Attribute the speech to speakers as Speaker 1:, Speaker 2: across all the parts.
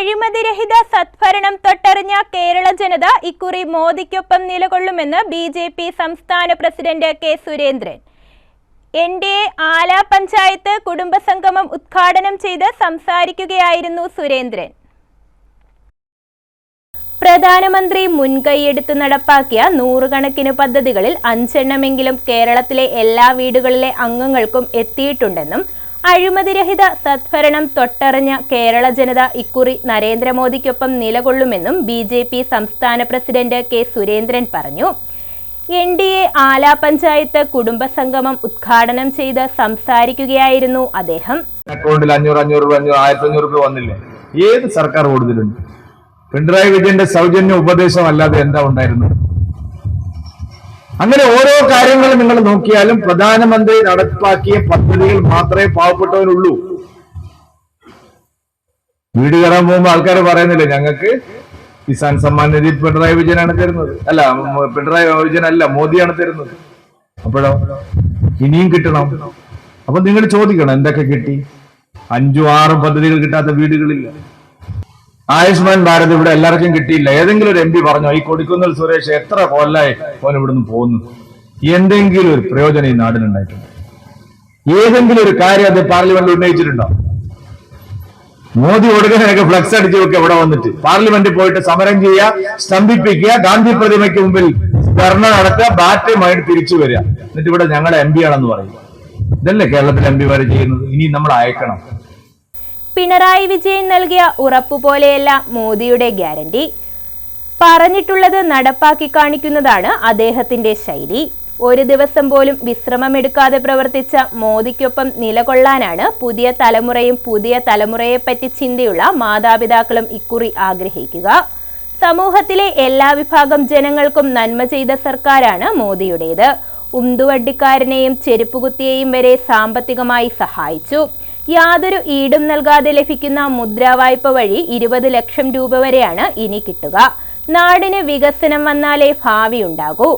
Speaker 1: അഴിമതിരഹിത സത്ഭരണം തൊട്ടറിഞ്ഞ കേരള ജനത ഇക്കുറി മോദിക്കൊപ്പം നിലകൊള്ളുമെന്ന് ബി ജെ പി സംസ്ഥാന president K Surendran. N D A Ala panchayat കുടുംബസംഗമം ഉദ്ഘാടനം ചെയ്ത് സംസാരിക്കുകയായിരുന്നു സുരേന്ദ്രൻ. പ്രധാനമന്ത്രി മുൻകൈയെടുത്ത് നടപ്പാക്കിയ നൂറുകണക്കിന് പദ്ധതികളിൽ അഞ്ചെണ്ണമെങ്കിലും കേരളത്തിലെ എല്ലാ വീടുകളിലെ അംഗങ്ങൾക്കും എത്തിയിട്ടുണ്ടെന്നും അഴിമതിരഹിത സത്ഭരണം തൊട്ടറിഞ്ഞ കേരള ജനത ഇക്കുറി നരേന്ദ്രമോദിക്കൊപ്പം നിലകൊള്ളുമെന്നും ബി ജെ പി സംസ്ഥാന പ്രസിഡന്റ് കെ സുരേന്ദ്രൻ പറഞ്ഞു. N D A Ala panchayat കുടുംബസംഗമം ഉദ്ഘാടനം ചെയ്ത് സംസാരിക്കുകയായിരുന്നു അദ്ദേഹം.
Speaker 2: അക്കൗണ്ടിൽ അഞ്ഞൂറ് അഞ്ഞൂറ് രൂപ അഞ്ഞൂറ് ആയിരത്തി അഞ്ഞൂറ് രൂപ വന്നില്ലേ? ഏത് സർക്കാർ കൂടുതലുണ്ട് പിണറായി വിജയന്റെ സൗജന്യ ഉപദേശം അല്ലാതെ എന്താ ഉണ്ടായിരുന്നത്? അങ്ങനെ ഓരോ കാര്യങ്ങളും നിങ്ങൾ നോക്കിയാലും പ്രധാനമന്ത്രി നടപ്പാക്കിയ പദ്ധതികൾ മാത്രമേ പാവപ്പെട്ടവനുള്ളൂ. വീട് കയറാൻ പോകുമ്പോൾ ആൾക്കാർ പറയുന്നില്ലേ ഞങ്ങൾക്ക് കിസാൻ സമ്മാൻ നിധി പിണറായി വിജയനാണ് തരുന്നത്. അല്ല പിണറായി വിജയൻ അല്ല മോദിയാണ് തരുന്നത്. അപ്പോഴോ? ഇനിയും കിട്ടണം. അപ്പൊ നിങ്ങൾ ചോദിക്കണം എന്തൊക്കെ കിട്ടി? അഞ്ചും ആറും പദ്ധതികൾ കിട്ടാത്ത വീടുകളില്ല. ആയുഷ്മാൻ ഭാരത് ഇവിടെ എല്ലാവർക്കും കിട്ടിയില്ല. ഏതെങ്കിലും ഒരു എം പി പറഞ്ഞോ ഈ കൊടിക്കുന്നിൽ സുരേഷ് എത്ര കൊല്ലായി പോലെ ഇവിടുന്ന് പോകുന്നു? എന്തെങ്കിലും ഒരു പ്രയോജനം ഈ നാടിനുണ്ടായിട്ടുണ്ട് ഏതെങ്കിലും ഒരു കാര്യം അത് പാർലമെന്റിൽ ഉന്നയിച്ചിട്ടുണ്ടോ? മോദി ഒടുക്കനൊക്കെ ഫ്ലക്സ് അടിച്ചു വെക്കുക ഇവിടെ വന്നിട്ട് പാർലമെന്റിൽ പോയിട്ട് സമരം ചെയ്യുക സ്തംഭിപ്പിക്കുക ഗാന്ധി പ്രതിമയ്ക്ക് മുമ്പിൽ ധർണ നടത്തുക ബാറ്റുമായിട്ട് തിരിച്ചു വരിക. എന്നിട്ട് ഇവിടെ ഞങ്ങളുടെ എം പി ആണെന്ന് പറയും. ഇതല്ലേ കേരളത്തിലെ എം പിമാര് ചെയ്യുന്നത്? ഇനി നമ്മൾ അയക്കണം.
Speaker 1: പിണറായി വിജയൻ നൽകിയ ഉറപ്പുപോലെയല്ല മോദിയുടെ ഗ്യാരണ്ടി. പറഞ്ഞിട്ടുള്ളത് നടപ്പാക്കി കാണിക്കുന്നതാണ് അദ്ദേഹത്തിന്റെ ശൈലി. ഒരു ദിവസം പോലും വിശ്രമമെടുക്കാതെ പ്രവർത്തിച്ച മോദിക്കൊപ്പം നിലകൊള്ളാനാണ് പുതിയ തലമുറയും പുതിയ തലമുറയെപ്പറ്റി ചിന്തയുള്ള മാതാപിതാക്കളും ഇക്കുറി ആഗ്രഹിക്കുക. സമൂഹത്തിലെ എല്ലാ വിഭാഗം ജനങ്ങൾക്കും നന്മ ചെയ്ത സർക്കാരാണ് മോദിയുടേത്. ഉന്തുവണ്ടിക്കാരനെയും ചെരുപ്പുകുത്തിയെയും വരെ സാമ്പത്തികമായി സഹായിച്ചു. യാതൊരു ഈടും നൽകാതെ ലഭിക്കുന്ന മുദ്രാവായ്പ വഴി ഇരുപത് ലക്ഷം രൂപ വരെയാണ് ഇനി കിട്ടുക. നാടിന് വികസനം വന്നാലേ ഭാവി ഉണ്ടാകൂ.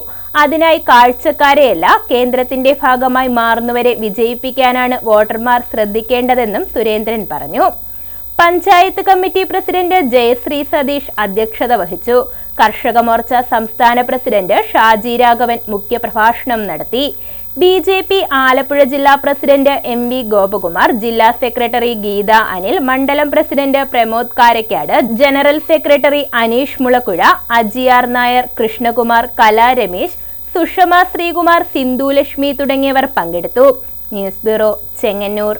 Speaker 1: അതിനായി കാഴ്ചക്കാരെയല്ല കേന്ദ്രത്തിന്റെ ഭാഗമായി മാറുന്നവരെ വിജയിപ്പിക്കാനാണ് വോട്ടർമാർ ശ്രദ്ധിക്കേണ്ടതെന്നും സുരേന്ദ്രൻ പറഞ്ഞു. പഞ്ചായത്ത് കമ്മിറ്റി പ്രസിഡന്റ് ജയശ്രീ സതീഷ് അധ്യക്ഷത വഹിച്ചു. കർഷക മോർച്ച സംസ്ഥാന പ്രസിഡന്റ് ഷാജി രാഘവൻ മുഖ്യപ്രഭാഷണം നടത്തി. ബി ജെ പി ആലപ്പുഴ ജില്ലാ പ്രസിഡന്റ് എം വി ഗോപകുമാർ ജില്ലാ സെക്രട്ടറി ഗീത അനിൽ മണ്ഡലം president Pramod Karakkad general secretary Aneesh Mulakuzha അജിയാർ Nair Krishnakumar Kala Ramesh Sushama Sreekumar Sindhu Lakshmi തുടങ്ങിയവർ പങ്കെടുത്തു. News bureau Chengannur.